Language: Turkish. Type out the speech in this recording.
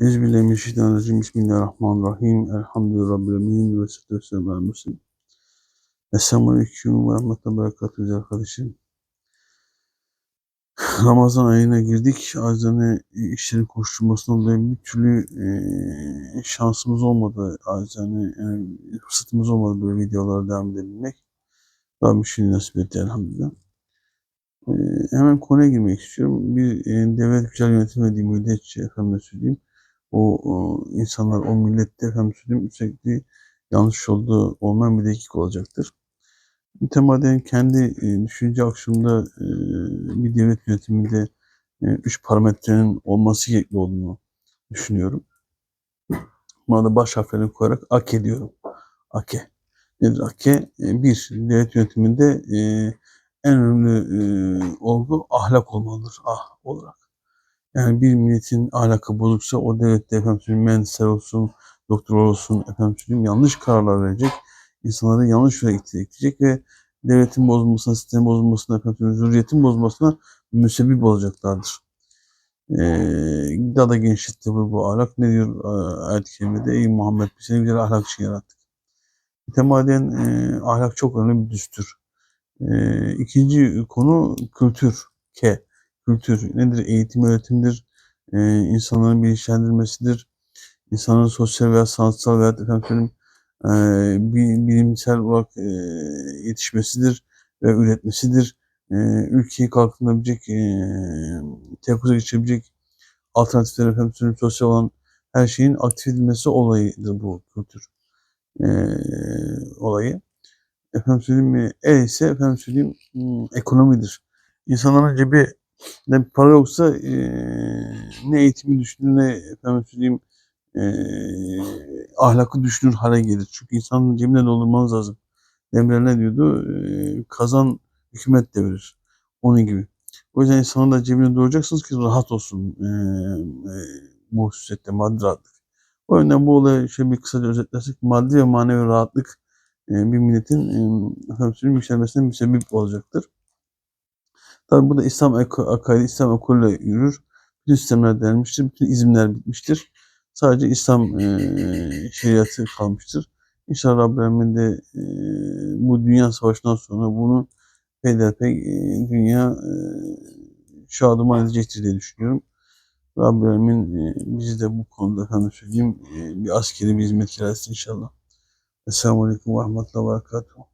Euzubillahimineşşeytanirracim. Bismillahirrahmanirrahim. Elhamdülillahi Rabbil alemin. Ve vesselamu ala Resulü. Esselamu aleyküm ve rahmetullahi ve berekatuhu arkadaşım. Ramazan ayına girdik. Acizane işlerin koşturmasından dolayı bir türlü e, şansımız olmadı. Acizane yani fırsatımız olmadı böyle videolara devam edebilmek. Rabbim şimdi nasip etti elhamdülillah. E, hemen konuya girmek istiyorum. Bir e, devlet güzel yönetilmediği müddetçe efendim söyleyeyim o, insanlar, o millette efendim söyleyeyim sürekli yanlış yolda olmayan bir dakika olacaktır. Mütemadiyen kendi e, düşünce akışımda e, bir devlet yönetiminde e, üç parametrenin olması gerekli olduğunu düşünüyorum. Buna da baş harflerini koyarak AKE diyorum. AKE. Nedir AKE? E, bir, devlet yönetiminde en önemli e, olgu ahlak olmalıdır. Ah olarak. Yani bir milletin ahlakı bozuksa o devlette efendim söyleyeyim mühendisler olsun, doktor olsun efendim söyleyeyim yanlış kararlar verecek. insanları yanlış yola itecek ve devletin bozulmasına, sistemin bozulmasına, efendim zürriyetin bozulmasına müsebbip olacaklardır. Ee, daha da genişletti bu, bu ahlak. Ne diyor ayet-i kerimede? Ey Muhammed biz seni güzel ahlak için yarattık. Mütemadiyen e, ahlak çok önemli bir düstur. E, ikinci konu kültür. K kültür nedir? Eğitim, öğretimdir. E, insanların bilinçlendirmesidir. İnsanların sosyal veya sanatsal veya efendim e, bilimsel olarak e, yetişmesidir ve üretmesidir. E, ülkeyi kalkınabilecek, e, tepkize geçirebilecek alternatifler efendim sosyal olan her şeyin aktif edilmesi olayıdır bu kültür e, olayı. Efendim söyleyeyim, e ise efendim söyleyeyim ekonomidir. İnsanların cebi ne para yoksa e, ne eğitimi düşünür ne efendim söyleyeyim e, ahlakı düşünür hale gelir. Çünkü insanın cebine doldurmanız lazım. Demirel ne diyordu? E, kazan hükümet de verir. Onun gibi. O yüzden insanın da cebine dolduracaksınız ki rahat olsun e, e, bu hususette maddi rahatlık. O yüzden bu olayı şöyle bir kısaca özetlersek maddi ve manevi rahatlık e, bir milletin e, yükselmesine müsebbip olacaktır. Tabi bu da İslam akaidi, İslam ekolüyle yürür. Bütün sistemler denilmiştir, bütün izimler bitmiştir. Sadece İslam e, şeriatı kalmıştır. İnşallah Rabbim de e, bu dünya savaşından sonra bunu peyderpey e, dünya e, şu adıma edecektir diye düşünüyorum. Rabbimin e, bizi de bu konuda efendim söyleyeyim e, bir askeri bir hizmet etsin inşallah. Esselamu Aleyküm ve Rahmetullahi ve Berekatuhu.